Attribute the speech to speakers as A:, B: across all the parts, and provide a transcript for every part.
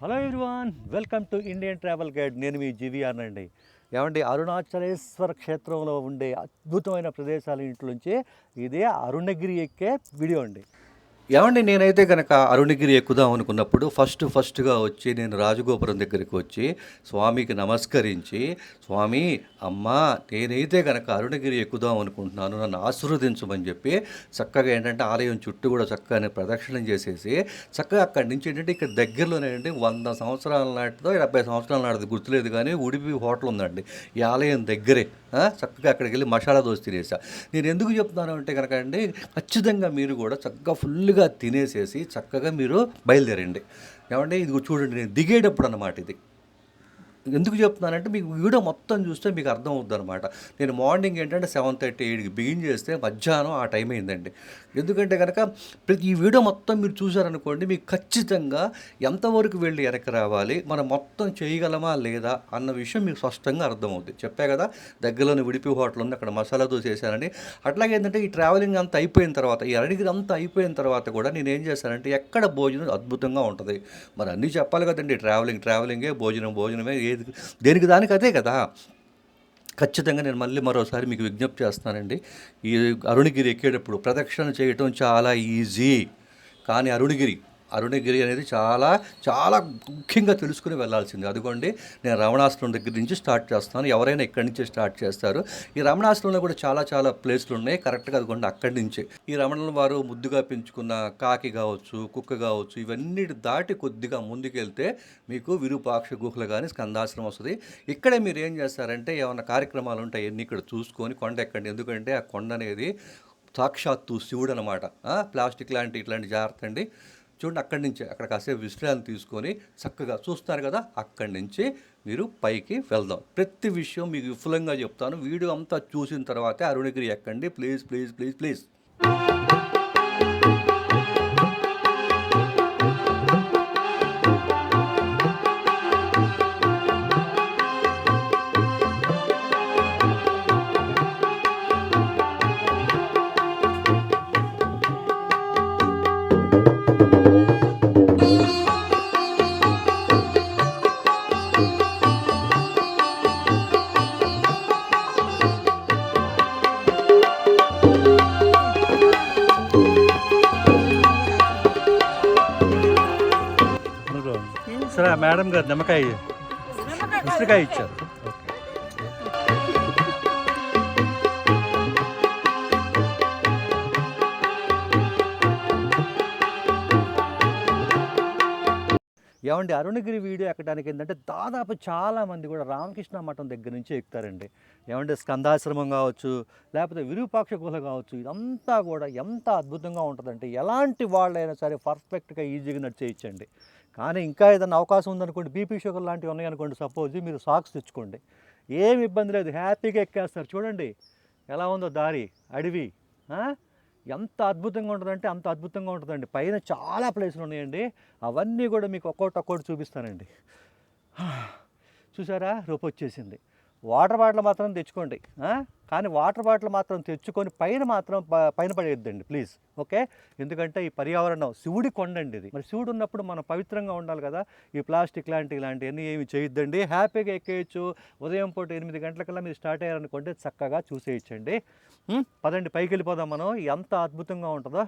A: Hello everyone welcome to Indian travel guide. నేను మీ GVR అండి ఏమండి అరుణాచలేశ్వర క్షేత్రంలో ఉండే అద్భుతమైన ప్రదేశాల ఇంట్లోంచి ఇదే అరుణగిరి ఎక్కే వీడియో అండి. ఏమండి నేనైతే కనుక అరుణగిరి ఎక్కుదాం అనుకున్నప్పుడు ఫస్ట్ ఫస్ట్గా వచ్చి నేను రాజగోపురం దగ్గరికి వచ్చి స్వామికి నమస్కరించి స్వామి అమ్మా నేనైతే కనుక అరుణగిరి ఎక్కుదాం అనుకుంటున్నాను నన్ను ఆశీర్వదించమని చెప్పి చక్కగా ఏంటంటే ఆలయం చుట్టూ కూడా చక్కగా ప్రదక్షిణం చేసేసి చక్కగా అక్కడి నుంచి ఏంటంటే ఇక్కడ దగ్గరలోనే ఏంటి వంద సంవత్సరాల నాటితో డెబ్బై సంవత్సరాల నాటిది గుర్తులేదు కానీ ఉడిపి హోటల్ ఉందండి. ఈ ఆలయం దగ్గరే. చక్కగా అక్కడికి వెళ్ళి మసాలా దోశ తినేసా. నేను ఎందుకు చెప్తున్నాను అంటే కనుక అండి ఖచ్చితంగా మీరు కూడా చక్కగా ఫుల్గా తినేసేసి చక్కగా మీరు బయలుదేరండి. ఏమంటే ఇది చూడండి నేను దిగేటప్పుడు అన్నమాట ఇది. ఎందుకు చెప్తున్నానంటే మీకు వీడియో మొత్తం చూస్తే మీకు అర్థం అవుద్ది అనమాట నేను మార్నింగ్ ఏంటంటే సెవెన్ థర్టీ ఎయిట్కి బిగిన్ చేస్తే మధ్యాహ్నం ఆ టైం అయిందండి. ఎందుకంటే కనుక ప్రతి ఈ వీడియో మొత్తం మీరు చూసారనుకోండి మీకు ఖచ్చితంగా ఎంతవరకు వెళ్ళి వెనక్కి రావాలి మనం మొత్తం చేయగలమా లేదా అన్న విషయం మీకు స్పష్టంగా అర్థమవుద్ది. చెప్పా కదా దగ్గరలోని విడిపి హోటల్ ఉంది అక్కడ మసాలా దోశ చేశానండి అట్లాగే ఏంటంటే ఈ ట్రావెలింగ్ అంతా అయిపోయిన తర్వాత ఈ అడిగిరి అంతా అయిపోయిన తర్వాత కూడా నేను ఏం చేశానంటే ఎక్కడ భోజనం అద్భుతంగా ఉంటుంది. మరి అన్నీ చెప్పాలి కదండి ట్రావెలింగ్ ట్రావెలింగే భోజనం భోజనమే ఏది దేనికి దానికి అదే కదా. ఖచ్చితంగా నేను మళ్ళీ మరోసారి మీకు విజ్ఞప్తి చేస్తానండి. ఈ అరుణగిరి ఎక్కేటప్పుడు ప్రదక్షిణ చేయటం చాలా ఈజీ. కానీ అరుణగిరి అరుణగిరి అనేది చాలా చాలా ముఖ్యంగా తెలుసుకుని వెళ్ళాల్సింది. అదిగోండి నేను రమణాశ్రమం దగ్గర నుంచి స్టార్ట్ చేస్తాను ఎవరైనా ఇక్కడి నుంచే స్టార్ట్ చేస్తారు. ఈ రమణాశ్రమంలో కూడా చాలా చాలా ప్లేస్లు ఉన్నాయి. కరెక్ట్గా అదిగోండి అక్కడి నుంచే. ఈ రమణుల వారు ముద్దుగా పెంచుకున్న కాకి కావచ్చు కుక్క కావచ్చు ఇవన్నీ దాటి కొద్దిగా ముందుకెళ్తే మీకు విరూపాక్ష గుహలు కానీ స్కందాశ్రమం వస్తుంది. ఇక్కడే మీరు ఏం చేస్తారంటే ఏమైనా కార్యక్రమాలు ఉంటాయి అన్నీ ఇక్కడ చూసుకొని కొండ ఎక్కండి. ఎందుకంటే ఆ కొండ అనేది సాక్షాత్తు శివుడు అనమాట ప్లాస్టిక్ లాంటి ఇట్లాంటి జాగ్రత్త అండి. చూడండి అక్కడి నుంచి అక్కడ కాసేపు విశ్రాంతి తీసుకొని చక్కగా చూస్తారు కదా అక్కడి నుంచి మీరు పైకి వెళ్దాం. ప్రతి విషయం మీకు విఫలంగా చెప్తాను. వీడియో అంతా చూసిన తర్వాతే అరుణగిరి ఎక్కండి. Please please please please. నిమ్మకాయ ఉసిరికాయ ఇచ్చారు. ఏమండి అరుణగిరి వీడియో ఎక్కడానికి ఏంటంటే దాదాపు చాలామంది కూడా రామకృష్ణ మఠం దగ్గర నుంచి ఎక్కుతారండి. ఏమంటే స్కందాశ్రమం కావచ్చు లేకపోతే విరూపాక్ష గుహ కావచ్చు ఇదంతా కూడా ఎంత అద్భుతంగా ఉంటుందంటే ఎలాంటి వాళ్ళైనా సరే పర్ఫెక్ట్గా ఈజీగా నడిచేయచ్చండి. కానీ ఇంకా ఏదైనా అవకాశం ఉందనుకోండి బీపీ షుగర్ లాంటివి ఉన్నాయనుకోండి సపోజ్ మీరు సాక్స్ తెచ్చుకోండి. ఏమి ఇబ్బంది లేదు హ్యాపీగా ఎక్కేస్తారు. చూడండి ఎలా ఉందో దారి అడవి ఎంత అద్భుతంగా ఉంటుందంటే అంత అద్భుతంగా ఉంటుందండి. పైన చాలా ప్లేసులు ఉన్నాయండి. అవన్నీ కూడా మీకు ఒక్కోటి ఒక్కోటి చూపిస్తానండి. చూసారా? రూపొచ్చేసింది. వాటర్ బాటిల్ మాత్రం తెచ్చుకోండి కానీ వాటర్ బాటిల్ మాత్రం తెచ్చుకొని పైన మాత్రం ప- పైన పడేయద్దండి ప్లీజ్. ఓకే? ఎందుకంటే ఈ పర్యావరణం శివుడి కొండండి ఇది మరి శివుడు ఉన్నప్పుడు మనం పవిత్రంగా ఉండాలి కదా? ఈ ప్లాస్టిక్ లాంటి ఇలాంటివన్నీ ఏమి చేయొద్దండి. హ్యాపీగా ఎక్కేయచ్చు. ఉదయం పూట ఎనిమిది గంటలకల్లా మీరు స్టార్ట్ అయ్యారనుకోండి చక్కగా చూసేయచ్చండి. పదండి పైకి వెళ్ళిపోదాం మనం. ఎంత అద్భుతంగా ఉంటుందో.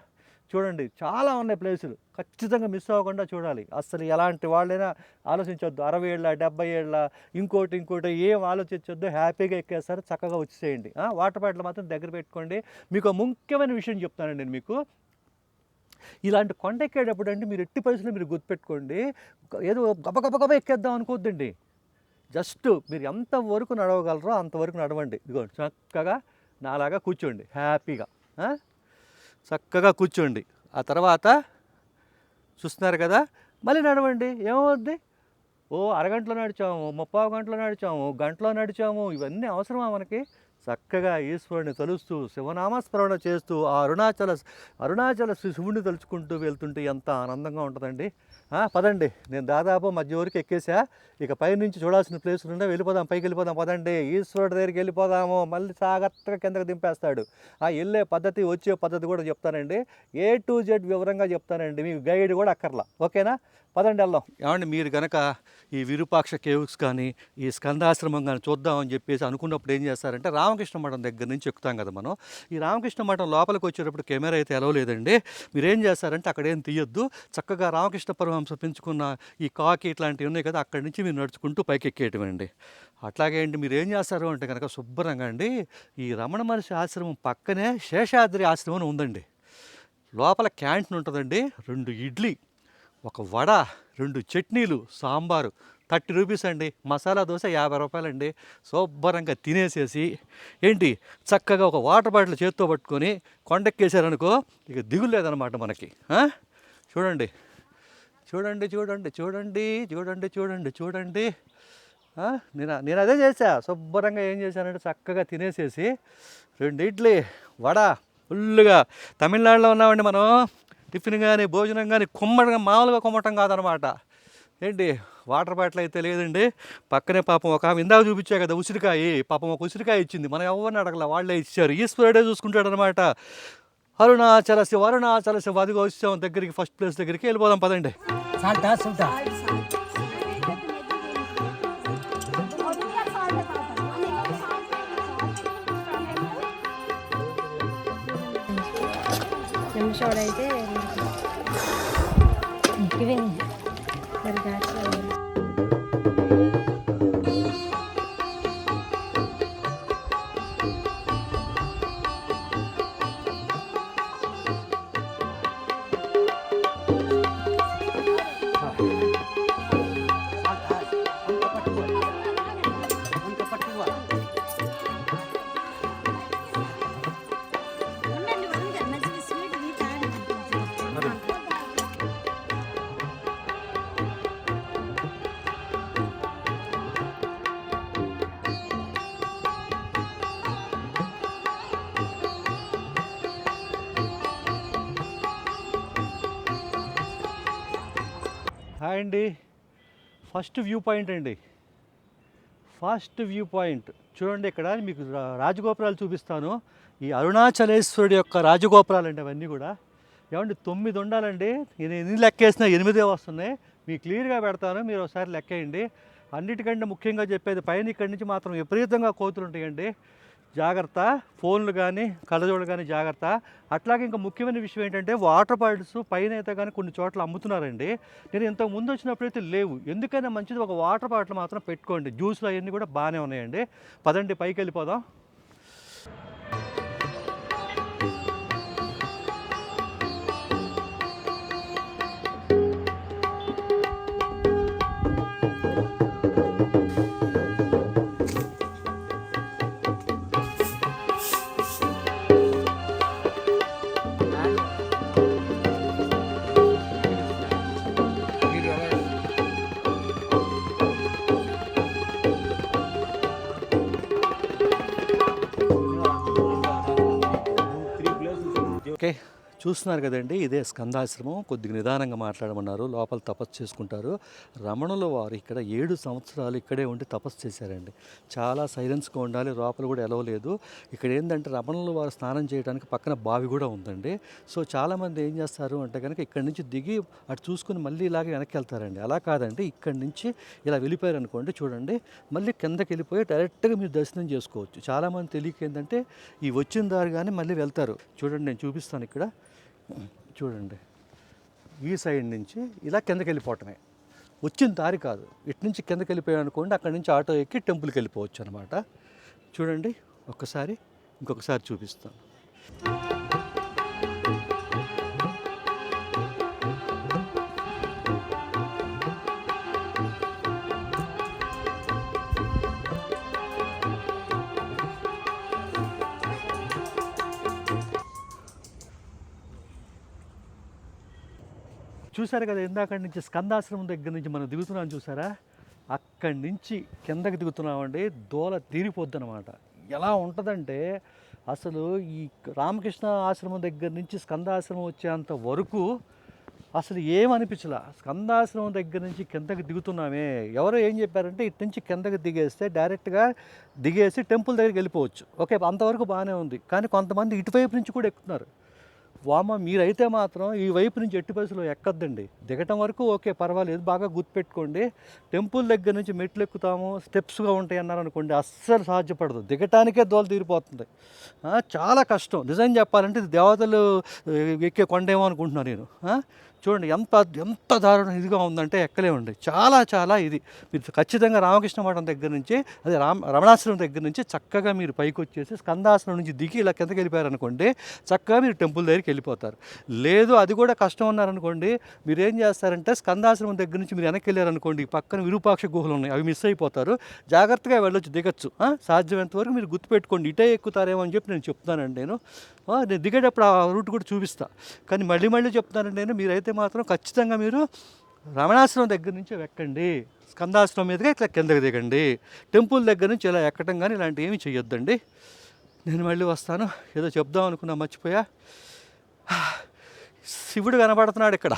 A: చూడండి చాలా ఉన్నాయి ప్లేసులు. ఖచ్చితంగా మిస్ అవ్వకుండా చూడాలి. అసలు ఎలాంటి వాళ్ళైనా ఆలోచించొద్దు. అరవై ఏళ్ళ డెబ్బై ఏళ్ళ ఇంకోటి ఇంకోటి ఏం ఆలోచించొద్దు. హ్యాపీగా ఎక్కేస్తారు. చక్కగా వచ్చేసేయండి. వాటర్ బాటిల్ మాత్రం దగ్గర పెట్టుకోండి. మీకు ముఖ్యమైన విషయం చెప్తానండి నేను మీకు. ఇలాంటి కొండ ఎక్కేటప్పుడు అంటే మీరు ఎట్టి పరిస్థితులు మీరు గుర్తుపెట్టుకోండి. ఏదో గబ గబ గబ ఎక్కేద్దాం అనుకోవద్దండి జస్ట్ మీరు ఎంత వరకు నడవగలరో అంతవరకు నడవండి. ఇదిగో చక్కగా నాలాగా కూర్చోండి. హ్యాపీగా. చక్కగా కూర్చోండి. ఆ తర్వాత చూస్తున్నారు కదా మళ్ళీ నడవండి. ఏమవుద్ది? ఓ అరగంటలో నడిచాము ముప్పావు గంటలో నడిచాము గంటలో నడిచాము ఇవన్నీ అవసరమా మనకి? చక్కగా ఈశ్వరుని తలుస్తూ శివనామస్మరణ చేస్తూ ఆ అరుణాచల అరుణాచల శి- తలుచుకుంటూ వెళ్తుంటే ఎంత ఆనందంగా ఉంటుందండి. పదండి. నేను దాదాపు మధ్య వరకు ఎక్కేసా. ఇక పైనుంచి చూడాల్సిన ప్లేసులు ఉండే వెళ్ళిపోదాం పైకి వెళ్ళిపోదాం పదండి. ఈశ్వరుడి దగ్గరికి వెళ్ళిపోదాము. మళ్ళీ జాగ్రత్తగా కిందకి దింపేస్తాడు. ఆ వెళ్ళే పద్ధతి వచ్చే పద్ధతి కూడా చెప్తానండి. ఏ టు జెడ్ వివరంగా చెప్తానండి. మీకు గైడ్ కూడా అక్కర్లా. ఓకేనా? పదండి వెళ్దాం. ఏమండి మీరు కనుక ఈ విరూపాక్ష కేవ్స్ కానీ ఈ స్కందాశ్రమం కానీ చూద్దామని చెప్పేసి అనుకున్నప్పుడు ఏం చేస్తారంటే రామకృష్ణ మఠం దగ్గర నుంచి ఎక్కుతాం కదా మనం. ఈ రామకృష్ణ మఠం లోపలికి వచ్చేటప్పుడు కెమెరా అయితే ఎలా లేదండి. చేస్తారంటే అక్కడ ఏం తీయొద్దు. చక్కగా రామకృష్ణ పరమహంస పెంచుకున్న ఈ కాకి ఇట్లాంటివి ఉన్నాయి కదా అక్కడి నుంచి మీరు నడుచుకుంటూ పైకి ఎక్కేయటమండి అట్లాగే అండి మీరు ఏం చేస్తారు అంటే కనుక శుభ్రంగా అండి ఈ రమణ మహర్షి ఆశ్రమం పక్కనే శేషాద్రి ఆశ్రమం అని ఉందండి. లోపల క్యాంటీన్ ఉంటుందండి రెండు ఇడ్లీ. ఒక వడ రెండు చట్నీలు సాంబారు థర్టీ రూపీస్ అండి. మసాలా దోశ యాభై రూపాయలండి. శుభ్రంగా తినేసేసి ఏంటి చక్కగా ఒక వాటర్ బాటిల్ చేత్తో పట్టుకొని కొండెక్కేసారనుకో ఇక దిగులు లేదనమాట మనకి. చూడండి. చూడండి చూడండి చూడండి చూడండి చూడండి చూడండి. నేను నేను అదే చేశా. శుభ్రంగా ఏం చేశానంటే చక్కగా తినేసేసి రెండు ఇడ్లీ వడ ఫుల్గా తమిళనాడులో ఉన్నామండి మనం. టిఫిన్ కానీ భోజనం కానీ కుమ్మటం మామూలుగా కుమ్మటం కాదనమాట. ఏంటి? వాటర్ బాటిల్ అయితే లేదండి. పక్కనే పాపం ఒక ఆమె ఇందాక చూపించా కదా ఉసిరికాయ. పాపం ఒక ఉసిరికాయ ఇచ్చింది. మనం ఎవరిని అడగల? వాళ్ళే ఇచ్చారు. ఈశ్వరుడే చూసుకుంటాడు అనమాట అరుణాచల శివ అరుణాచల శివ అదిగో వచ్చాం దగ్గరికి ఫస్ట్ ప్లేస్ దగ్గరికి. వెళ్ళిపోదాం పదండి.
B: సాల్టా
C: qu 你
A: హాయ్ అండి ఫస్ట్ వ్యూ పాయింట్ అండి. ఫస్ట్ వ్యూ పాయింట్ చూడండి ఇక్కడ మీకు రాజగోపురాలు చూపిస్తాను. ఈ అరుణాచలేశ్వరుడి యొక్క రాజగోపురాలు అండి అవన్నీ కూడా. ఏమండి తొమ్మిది ఉండాలండి. నేను ఎన్ని లెక్కేసినా ఎనిమిదే వస్తున్నాయి. మీకు క్లియర్గా పెడతాను మీరు ఒకసారి లెక్కేయండి. అన్నిటికంటే ముఖ్యంగా చెప్పేది పైన ఇక్కడి నుంచి మాత్రం విపరీతంగా కోతులు ఉంటాయండి. జాగ్రత్త ఫోన్లు కానీ కళ్ళజోడు కానీ జాగ్రత్త. అట్లాగే ఇంకా ముఖ్యమైన విషయం ఏంటంటే వాటర్ బాటిల్స్ పైన అయితే కానీ కొన్ని చోట్ల అమ్ముతున్నారండి. నేను ఇంతకు ముందు వచ్చినప్పుడైతే లేవు. ఎందుకైనా మంచిది ఒక వాటర్ బాటిల్ మాత్రం పెట్టుకోండి. జ్యూస్లు అవన్నీ కూడా బాగానే ఉన్నాయండి. పదండి పైకి వెళ్ళిపోదాం చూస్తున్నారు కదండి. ఇదే స్కందాశ్రమం. కొద్దిగా నిదానంగా మాట్లాడమన్నారు. లోపల తపస్సు చేసుకుంటారు. రమణుల వారు ఇక్కడ ఏడు సంవత్సరాలు ఇక్కడే ఉండి తపస్సు చేశారండి. చాలా సైలెన్స్గా ఉండాలి. లోపల కూడా ఎలవలేదు ఇక్కడ ఏంటంటే రమణుల వారు స్నానం చేయడానికి పక్కన బావి కూడా ఉందండి. సో చాలామంది ఏం చేస్తారు అంటే కనుక ఇక్కడి నుంచి దిగి అటు చూసుకుని మళ్ళీ ఇలాగే వెనక్కి వెళ్తారండి. అలా కాదండి. ఇక్కడి నుంచి ఇలా వెళ్ళిపోయారు అనుకోండి చూడండి. మళ్ళీ కిందకి వెళ్ళిపోయి డైరెక్ట్గా మీరు దర్శనం చేసుకోవచ్చు. చాలామంది తెలియక ఏంటంటే ఈ వచ్చిన దారి కానీ మళ్ళీ వెళ్తారు. చూడండి నేను చూపిస్తాను ఇక్కడ. చూడండి. ఈ సైడ్ నుంచి ఇలా కిందకి వెళ్ళిపోవటమే వచ్చిన దారి కాదు. ఇటు నుంచి కిందకి వెళ్ళిపోయాం అనుకోండి అక్కడి నుంచి ఆటో ఎక్కి టెంపుల్కి వెళ్ళిపోవచ్చు అనమాట చూడండి ఒక్కసారి ఇంకొకసారి చూపిస్తాను. చూశారు కదా ఇందాక నుంచి స్కందాశ్రమం దగ్గర నుంచి మనం దిగుతున్నాం చూసారా అక్కడి నుంచి కిందకి దిగుతున్నామండి దోల తీరిపోద్ది అనమాట ఎలా ఉంటుందంటే అసలు ఈ రామకృష్ణ ఆశ్రమం దగ్గర నుంచి స్కందాశ్రమం వచ్చేంత వరకు అసలు ఏమనిపించలా? స్కందాశ్రమం దగ్గర నుంచి కిందకి దిగుతున్నామే. ఎవరో ఏం చెప్పారంటే ఇటు నుంచి కిందకి దిగేస్తే డైరెక్ట్గా దిగేసి టెంపుల్ దగ్గరికి వెళ్ళిపోవచ్చు. ఓకే అంతవరకు బాగానే ఉంది. కానీ కొంతమంది ఇటువైపు నుంచి కూడా ఎక్కుతున్నారు. వామ మీరైతే మాత్రం ఈ వైపు నుంచి ఎట్టి బస్సులో ఎక్కద్దండి. దిగటం వరకు ఓకే పర్వాలేదు బాగా గుర్తుపెట్టుకోండి. టెంపుల్ దగ్గర నుంచి మెట్లు ఎక్కుతాము స్టెప్స్గా ఉంటాయి అన్నారు అనుకోండి అస్సలు సాధ్యపడదు. దిగటానికే దోల తీరిపోతుంది. చాలా కష్టం. నిజం చెప్పాలంటే ఇది దేవతలు ఎక్కే కొండేమో అనుకుంటున్నాను నేను. చూడండి ఎంత ఎంత దారుణం ఇదిగా ఉందంటే ఎక్కలేమండి. చాలా చాలా ఇది. మీరు ఖచ్చితంగా రామకృష్ణ మఠం దగ్గర నుంచి అదే రామ రమణాశ్రమం దగ్గర నుంచి చక్కగా మీరు పైకి వచ్చేసి స్కందాశ్రమం నుంచి దిగి ఇలా కిందకి వెళ్ళిపోయారనుకోండి చక్కగా మీరు టెంపుల్ దగ్గరికి వెళ్ళిపోతారు. లేదు అది కూడా కష్టం ఉన్నారనుకోండి మీరు ఏం చేస్తారంటే స్కందాశ్రమం దగ్గర నుంచి మీరు వెనక్కి వెళ్ళారనుకోండి పక్కన విరూపాక్ష గుహలు ఉన్నాయి అవి మిస్ అయిపోతారు. జాగ్రత్తగా వెళ్ళొచ్చు దిగచ్చు. సాధ్యమైనంత వరకు మీరు గుర్తుపెట్టుకోండి ఇటే ఎక్కుతారేమో అని చెప్పి నేను చెప్తానండి నేను. నేను దిగేటప్పుడు ఆ రూట్ కూడా చూపిస్తా. కానీ మళ్ళీ మళ్ళీ చెప్తానండి నేను మీరైతే మాత్రం ఖచ్చితంగా మీరు రమణాశ్రమం దగ్గర నుంచి ఎక్కండి. స్కందాశ్రమం మీదుగా ఇట్లా కిందకి దిగండి. టెంపుల్ దగ్గర నుంచి ఇలా ఎక్కడం కానీ ఇలాంటివి ఏమీ చేయొద్దండి నేను మళ్ళీ వస్తాను. ఏదో చెప్దాం అనుకున్నా మర్చిపోయా. శివుడు కనపడుతున్నాడు ఇక్కడ.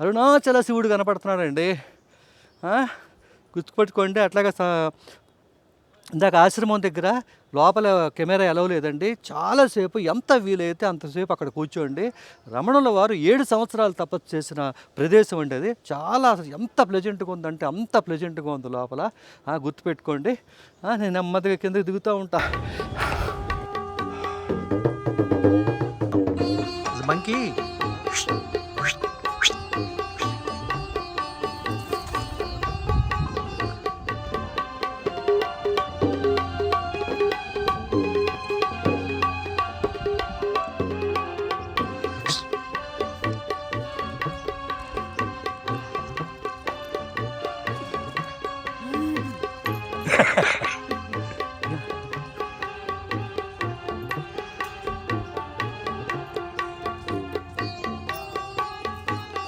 A: అరుణాచల శివుడు కనపడుతున్నాడండి. గుర్తుపెట్టుకోండి. అట్లాగే ఇందాక ఆశ్రమం దగ్గర లోపల కెమెరా ఎలవ్ లేదండి. చాలాసేపు ఎంత వీలైతే అంతసేపు అక్కడ కూర్చోండి. రమణుల వారు ఏడు సంవత్సరాలు తపస్సు చేసిన ప్రదేశం అండి అది. చాలా ఎంత ప్లెజెంట్గా ఉందంటే అంత ప్లెజెంట్గా ఉంది లోపల. గుర్తుపెట్టుకోండి. నేను నెమ్మదిగా కిందకి దిగుతూ ఉంటా. మంకీ.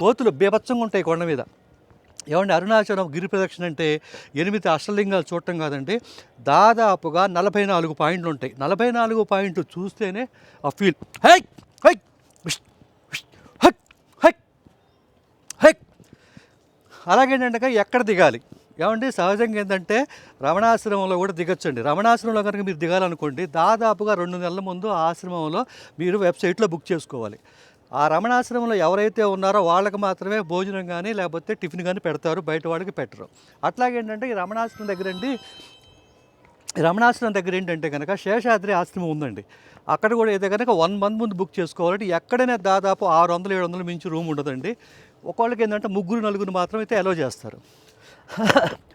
A: కోతులు బీభత్సంగా ఉంటాయి కొండ మీద. ఏమంటే అరుణాచలం గిరి ప్రదక్షిణ అంటే ఎనిమిది అష్టలింగాలు చూడటం కాదండి దాదాపుగా నలభై నాలుగు పాయింట్లు ఉంటాయి. నలభై నాలుగు పాయింట్లు చూస్తేనే ఆ feel high high high high Haq, అలాగేంటంటే ఎక్కడ దిగాలి? ఏమండి సహజంగా ఏంటంటే రమణాశ్రమంలో కూడా దిగొచ్చండి. రమణాశ్రమంలో కనుక మీరు దిగాలనుకోండి దాదాపుగా రెండు నెలల ముందు ఆశ్రమంలో మీరు వెబ్సైట్లో బుక్ చేసుకోవాలి. ఆ రమణాశ్రమంలో ఎవరైతే ఉన్నారో వాళ్ళకి మాత్రమే భోజనం కానీ లేకపోతే టిఫిన్ కానీ పెడతారు బయట వాళ్ళకి పెట్టరు. అట్లాగేంటంటే ఈ రమణాశ్రమం దగ్గరండి ఈ రమణాశ్రమం దగ్గర ఏంటంటే కనుక శేషాద్రి ఆశ్రమం ఉందండి. అక్కడ కూడా అయితే కనుక వన్ మంత్ ముందు బుక్ చేసుకోవాలంటే ఎక్కడైనా దాదాపు ఆరు వందలు ఏడు వందలు మించి రూమ్ ఉండదండి. ఒకళ్ళకి ఏంటంటే ముగ్గురు నలుగురు మాత్రం అయితే అలో చేస్తారు.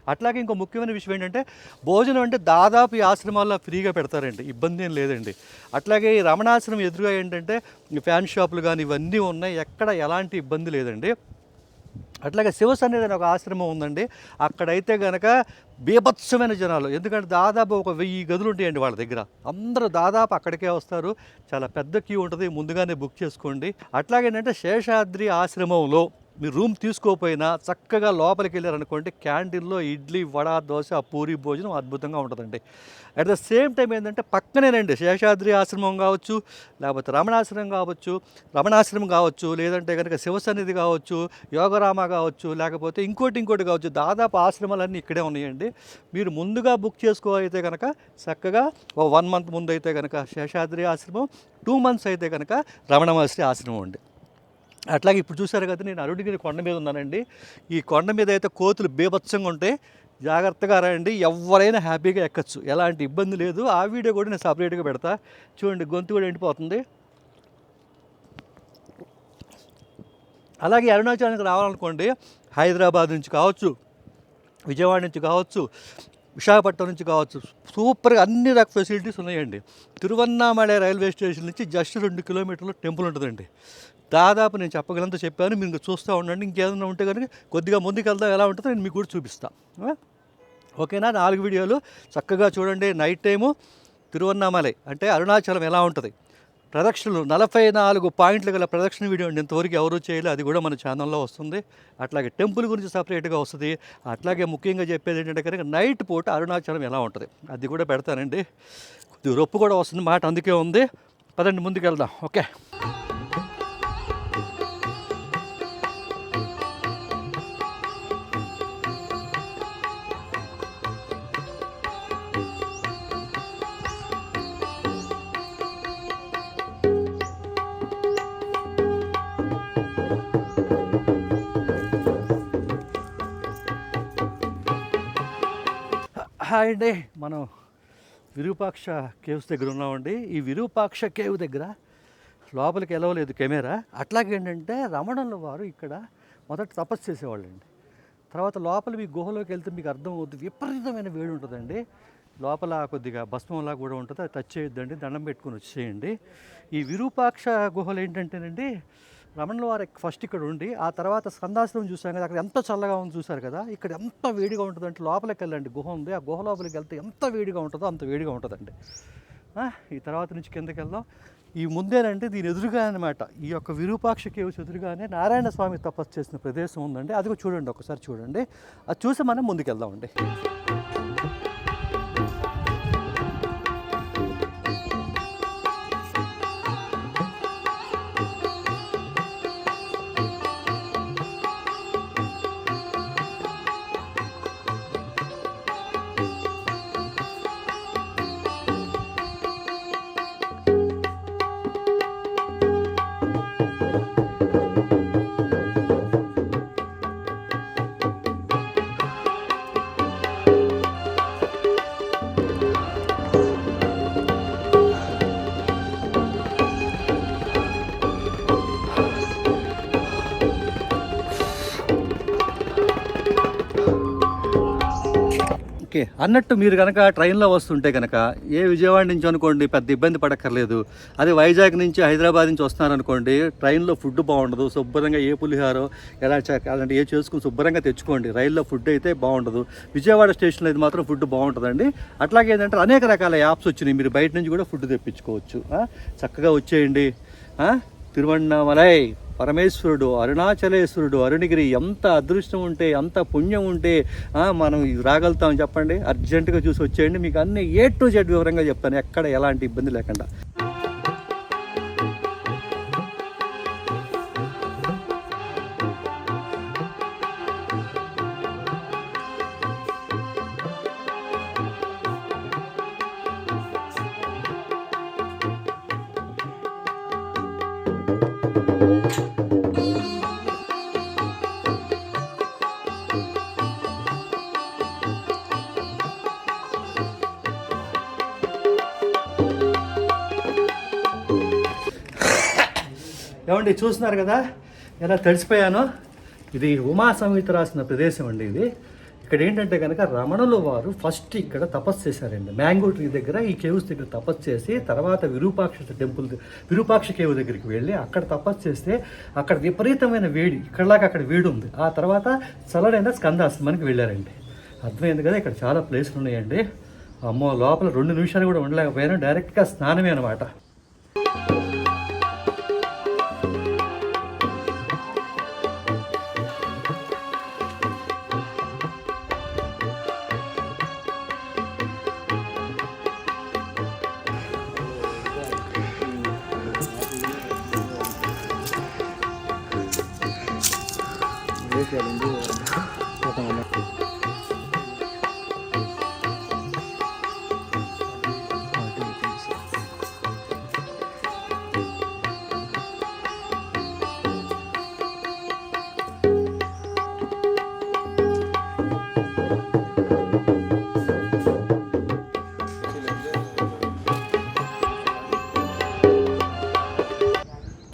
A: అట్లాగే ఇంకో ముఖ్యమైన విషయం ఏంటంటే భోజనం అంటే దాదాపు ఈ ఆశ్రమాల్లో ఫ్రీగా పెడతారండి. ఇబ్బంది ఏం లేదండి. అట్లాగే ఈ రమణాశ్రమం ఎదురుగా ఏంటంటే ఫ్యాన్ షాపులు కానీ ఇవన్నీ ఉన్నాయి. ఎక్కడ ఎలాంటి ఇబ్బంది లేదండి. అట్లాగే శివసన్నిధి అనే ఒక ఆశ్రమం ఉందండి. అక్కడైతే కనుక బీభత్సమైన జనాలు. ఎందుకంటే దాదాపు ఒక వెయ్యి గదులు ఉంటాయండి వాళ్ళ దగ్గర. అందరూ దాదాపు అక్కడికే వస్తారు. చాలా పెద్ద క్యూ ఉంటుంది. ముందుగానే బుక్ చేసుకోండి. అట్లాగేంటంటే శేషాద్రి ఆశ్రమంలో మీరు రూమ్ తీసుకోకపోయినా చక్కగా లోపలికి వెళ్ళారనుకోండి క్యాంటీన్లో ఇడ్లీ వడ దోశ పూరి భోజనం అద్భుతంగా ఉంటుందండి. అట్ ద సేమ్ టైం ఏంటంటే పక్కనేనండి శేషాద్రి ఆశ్రమం కావచ్చు లేకపోతే రమణాశ్రమం కావచ్చు రమణాశ్రమం కావచ్చు లేదంటే కనుక శివసన్నిధి కావచ్చు యోగరామ కావచ్చు లేకపోతే ఇంకోటి ఇంకోటి కావచ్చు దాదాపు ఆశ్రమాలన్నీ ఇక్కడే ఉన్నాయండి. మీరు ముందుగా బుక్ చేసుకోవాలైతే కనుక చక్కగా ఓ వన్ మంత్ ముందు అయితే కనుక శేషాద్రి ఆశ్రమం టూ మంత్స్ అయితే కనుక రమణమహర్షి ఆశ్రమం అండి. అట్లాగే ఇప్పుడు చూసారు కదా నేను అరుణగిరి కొండ మీద ఉన్నానండి. ఈ కొండ మీద అయితే కోతులు బీభత్సంగా ఉంటాయి జాగ్రత్తగా రండి ఎవరైనా హ్యాపీగా ఎక్కచ్చు. ఎలాంటి ఇబ్బంది లేదు. ఆ వీడియో కూడా నేను సపరేట్గా పెడతా. చూడండి గొంతు కూడా ఎండిపోతుంది. అలాగే అరుణాచలానికి రావాలనుకోండి హైదరాబాద్ నుంచి కావచ్చు విజయవాడ నుంచి కావచ్చు విశాఖపట్నం నుంచి కావచ్చు సూపర్గా అన్ని రకాల ఫెసిలిటీస్ ఉన్నాయండి. తిరువన్నామలై రైల్వే స్టేషన్ నుంచి జస్ట్ రెండు కిలోమీటర్లు టెంపుల్ ఉంటుందండి. దాదాపు నేను చెప్పగలంత చెప్పాను మీరు ఇంకా చూస్తూ ఉండండి ఇంకేదైనా ఉంటే కనుక కొద్దిగా ముందుకు వెళ్దాం ఎలా ఉంటుందో నేను మీకు కూడా చూపిస్తాను ఓకేనా? నాలుగు వీడియోలు. చక్కగా చూడండి నైట్ టైము తిరువన్నామలై. అంటే అరుణాచలం ఎలా ఉంటుంది? ప్రదక్షిణలు నలభై నాలుగు పాయింట్లు గల ప్రదక్షిణ వీడియో అండి. ఇంతవరకు ఎవరు చేయలేదు అది కూడా మన ఛానల్లో వస్తుంది. అట్లాగే టెంపుల్ గురించి సపరేట్గా వస్తుంది. అట్లాగే ముఖ్యంగా చెప్పేది ఏంటంటే కనుక నైట్ పూట అరుణాచలం ఎలా ఉంటుంది? అది కూడా పెడతానండి. కొద్దిగా రొప్పు కూడా వస్తుంది మాట అందుకే ఉంది. పదండి ముందుకు వెళ్దాం ఓకే. హాయ్ అండి. మనం విరూపాక్ష కేవ్స్ దగ్గర ఉన్నామండి. ఈ విరూపాక్ష కేవ్ దగ్గర లోపలికి వెళ్ళవలేదు కెమెరా. అట్లాగే ఏంటంటే రమణుల వారు ఇక్కడ మొదట తపస్సు చేసేవాళ్ళండి. తర్వాత లోపల మీ గుహలోకి వెళ్తే మీకు అర్థం అవుతుంది విపరీతమైన వేడి ఉంటుందండి. లోపల కొద్దిగా భస్మంలా కూడా ఉంటుంది అది టచ్ చేయొద్దండి దండం పెట్టుకుని వచ్చేయండి. ఈ విరూపాక్ష గుహలు ఏంటంటేనండి రమణుల వారు ఫస్ట్ ఇక్కడ ఉండి ఆ తర్వాత సందాసనం చూసాం కదా అక్కడ ఎంత చల్లగా ఉంది చూసారు కదా ఇక్కడ ఎంత వేడిగా ఉంటుందంటే లోపలికి వెళ్ళండి గుహ ఉంది. ఆ గుహ లోపలికి వెళ్తే ఎంత వేడిగా ఉంటుందో అంత వేడిగా ఉంటుందండి. ఈ తర్వాత నుంచి కిందకి వెళ్దాం. ఈ ముందేనంటే దీని ఎదురుగా అనమాట ఈ యొక్క విరూపాక్ష కేవ్స్ ఎదురుగానే నారాయణ స్వామి తపస్సు చేసిన ప్రదేశం ఉందండి. అది చూడండి ఒకసారి చూడండి. అది చూసి మనం ముందుకెళ్దామండి. అన్నట్టు మీరు కనుక ట్రైన్లో వస్తుంటే కనుక ఏ విజయవాడ నుంచి అనుకోండి పెద్ద ఇబ్బంది పడక్కర్లేదు. అదే వైజాగ్ నుంచి హైదరాబాద్ నుంచి వస్తున్నారనుకోండి ట్రైన్లో ఫుడ్ బాగుండదు శుభ్రంగా ఏ పులిహారో ఎలా అలాంటి ఏ చేసుకుని శుభ్రంగా తెచ్చుకోండి రైల్లో ఫుడ్ అయితే బాగుండదు. విజయవాడ స్టేషన్లో అయితే మాత్రం ఫుడ్ బాగుంటుందండి. అట్లాగే ఏంటంటే అనేక రకాల యాప్స్ వచ్చినాయి. మీరు బయట నుంచి కూడా ఫుడ్ తెప్పించుకోవచ్చు. చక్కగా వచ్చేయండి. తిరువన్నామలై పరమేశ్వరుడు అరుణాచలేశ్వరుడు అరుణగిరి ఎంత అదృష్టం ఉంటే ఎంత పుణ్యం ఉంటే ఆ, మనం రాగలుగుతాం చెప్పండి. అర్జెంటుగా చూసి వచ్చేయండి. మీకు అన్ని ఏ టు జెడ్ వివరంగా చెప్తాను. ఎక్కడ ఎలాంటి ఇబ్బంది లేకుండా. ఏమండి చూస్తున్నారు కదా? ఎలా తడిసిపోయాను? ఇది ఉమా సంహిత రాసిన ప్రదేశం అండి ఇది. ఇక్కడ ఏంటంటే కనుక రమణుల వారు ఫస్ట్ ఇక్కడ తపస్సు చేశారండి. మ్యాంగో ట్రీ దగ్గర ఈ కేవ్స్ దగ్గర తపస్సు చేసి తర్వాత విరూపాక్ష టెంపుల్ విరూపాక్ష కేవ్ దగ్గరికి వెళ్ళి అక్కడ తపస్సు చేస్తే అక్కడ విపరీతమైన వేడి ఇక్కడలాగా అక్కడ వేడి ఉంది. ఆ తర్వాత చల్లడైన స్కందాశ్రమానికి వెళ్ళారండి. అర్థమైంది కదా? ఇక్కడ చాలా ప్లేసులు ఉన్నాయండి. అమ్మో లోపల రెండు నిమిషాలు కూడా ఉండలేకపోయాను. డైరెక్ట్గా స్నానమే అనమాట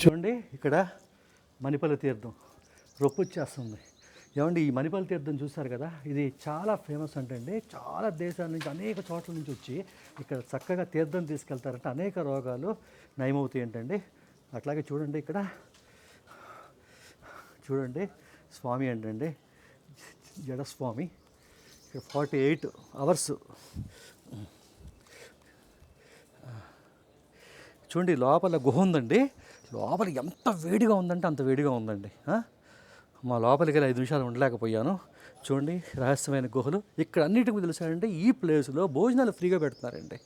A: చూడండి ఇక్కడ మణిపల్లి తీర్థం. రొప్పొచ్చేస్తుంది. ఏమండి ఈ మణిపల్లి తీర్థం చూశారు కదా? ఇది చాలా ఫేమస్ అంటే చాలా దేశాల నుంచి అనేక చోట్ల నుంచి వచ్చి ఇక్కడ చక్కగా తీర్థం తీసుకెళ్తారంటే. అనేక రోగాలు నయమవుతాయి ఏంటండి అట్లాగే చూడండి ఇక్కడ. చూడండి స్వామి ఏంటండి జడస్వామి. ఇక్కడ ఫార్టీ ఎయిట్ అవర్స్. చూడండి లోపల గుహ ఉందండి. లోపల ఎంత వేడిగా ఉందంటే అంత వేడిగా ఉందండి. మా లోపలికి వెళ్ళి ఐదు నిమిషాలు ఉండలేకపోయాను. చూడండి రహస్యమైన గుహలు. ఇక్కడ అన్నిటికీ తెలుసారంటే ఈ ప్లేస్లో భోజనాలు ఫ్రీగా పెడుతున్నారండి.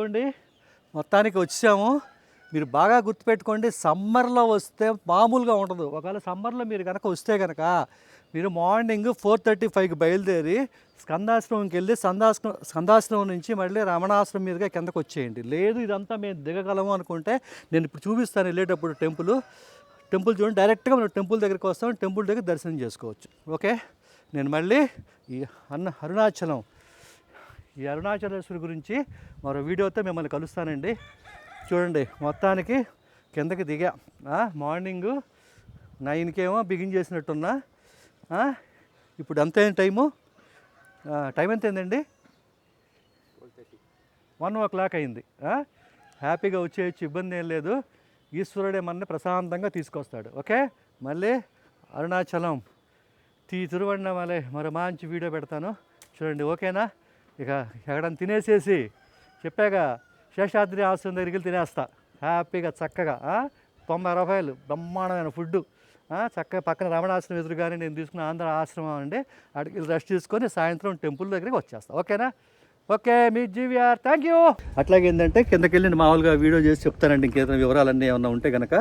A: ఇదిగోండి మొత్తానికి వచ్చాము. మీరు బాగా గుర్తుపెట్టుకోండి సమ్మర్లో వస్తే మామూలుగా ఉండదు. ఒకవేళ సమ్మర్లో మీరు కనుక వస్తే కనుక మీరు మార్నింగ్ ఫోర్ థర్టీ ఫైవ్కి బయలుదేరి స్కందాశ్రమంకి వెళ్ళి సందాశ్రమం స్కందాశ్రమం నుంచి మళ్ళీ రమణాశ్రమం మీదుగా కిందకు వచ్చేయండి. లేదు ఇదంతా మేము దిగగలము అనుకుంటే నేను ఇప్పుడు చూపిస్తాను వెళ్ళేటప్పుడు టెంపుల్. టెంపుల్ చూడండి డైరెక్ట్గా మనం టెంపుల్ దగ్గరికి వస్తాం టెంపుల్ దగ్గర దర్శనం చేసుకోవచ్చు. ఓకే? నేను మళ్ళీ ఈ అన్న అరుణాచలం ఈ అరుణాచలేశ్వరి గురించి మరో వీడియోతో మిమ్మల్ని కలుస్తానండి. చూడండి మొత్తానికి కిందకి దిగా. మార్నింగ్ నైన్కేమో బిగిన్ చేసినట్టున్నా. ఇప్పుడు ఎంత టైము? టైం ఎంత అయిందండి? వన్ ఓ క్లాక్ అయింది. హ్యాపీగా వచ్చేయచ్చు ఇబ్బంది ఏం లేదు. ఈశ్వరుడే మనని ప్రశాంతంగా తీసుకొస్తాడు. ఓకే? మళ్ళీ అరుణాచలం. తీ తిరువണ്ണమలై మరో మంచి వీడియో పెడతాను. చూడండి ఓకేనా? ఇక ఎక్కడని తినేసేసి చెప్పాగా శేషాద్రి ఆశ్రమం దగ్గరికి వెళ్ళి తినేస్తా. హ్యాపీగా చక్కగా తొంభై రూపాయలు బ్రహ్మాండమైన ఫుడ్ చక్కగా పక్కన రమణాశ్రమం ఎదురుగానే నేను తీసుకున్న ఆంధ్ర ఆశ్రమం అండి అడిగి రెస్ట్ తీసుకొని సాయంత్రం టెంపుల్ దగ్గరికి వచ్చేస్తా. ఓకేనా? ఓకే మీ జీవీఆర్ థ్యాంక్ యూ అట్లాగే ఏంటంటే కిందకి వెళ్ళి మామూలుగా వీడియో చేసి చెప్తానండి ఇంకేదైనా వివరాలన్నీ ఏమన్నా ఉంటే కనుక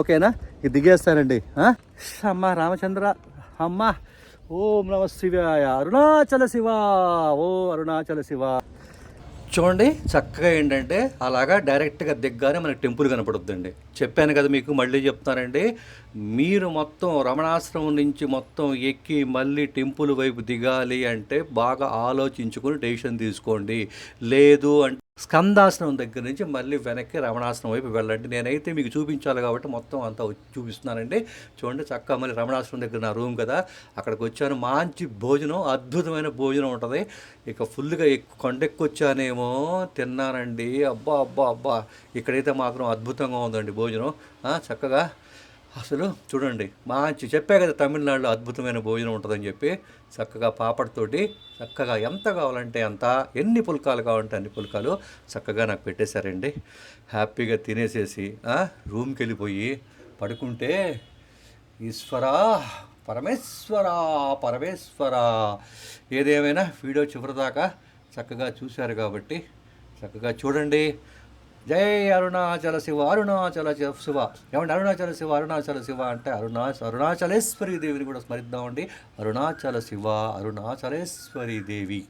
A: ఓకేనా? ఇది దిగేస్తానండి అమ్మ రామచంద్ర అమ్మ. ఓం నమ శివాయ. అరుణాచల శివ. ఓ అరుణాచల శివ. చూడండి చక్కగా ఏంటంటే అలాగా డైరెక్ట్గా దిగ్గానే మనకి టెంపుల్ కనపడుద్దండి. చెప్పాను కదా మీకు మళ్ళీ చెప్తానండి. మీరు మొత్తం రమణాశ్రమం నుంచి మొత్తం ఎక్కి మళ్ళీ టెంపుల్ వైపు దిగాలి అంటే బాగా ఆలోచించుకొని డెసిషన్ తీసుకోండి. లేదు అంటే స్కందాశ్రమం దగ్గర నుంచి మళ్ళీ వెనక్కి రమణాశ్రమం వైపు వెళ్ళండి. నేనైతే మీకు చూపించాలి కాబట్టి మొత్తం అంతా చూపిస్తున్నానండి. చూడండి చక్కగా మళ్ళీ రమణాశ్రమం దగ్గర నా రూమ్ కదా. అక్కడికి వచ్చాను. మంచి భోజనం అద్భుతమైన భోజనం ఉంటుంది. ఇక ఫుల్గా ఎక్కు కొండెక్కొచ్చానేమో తిన్నానండి. అబ్బా అబ్బా అబ్బా. ఇక్కడైతే మాత్రం అద్భుతంగా ఉందండి భోజనం. చక్కగా అసలు చూడండి మంచి చెప్పా కదా తమిళనాడులో అద్భుతమైన భోజనం ఉంటుందని చెప్పి చక్కగా పాపడతోటి చక్కగా ఎంత కావాలంటే అంత ఎన్ని పుల్కాలు కావాలంటే అన్ని పుల్కాలు చక్కగా నాకు పెట్టేశారండి. హ్యాపీగా తినేసేసి రూమ్కి వెళ్ళిపోయి పడుకుంటే ఈశ్వరా పరమేశ్వరా పరమేశ్వరా ఏదేమైనా వీడియో చివరిదాకా చక్కగా చూశారు కాబట్టి చక్కగా చూడండి. జై అరుణాచల శివ అరుణాచల శివ ఏమంటే అరుణాచల శివ అరుణాచల శివ అంటే అరుణాచ అరుణాచలేశ్వరి దేవిని కూడా స్మరిద్దామండి. అరుణాచల శివ అరుణాచలేశ్వరి దేవి.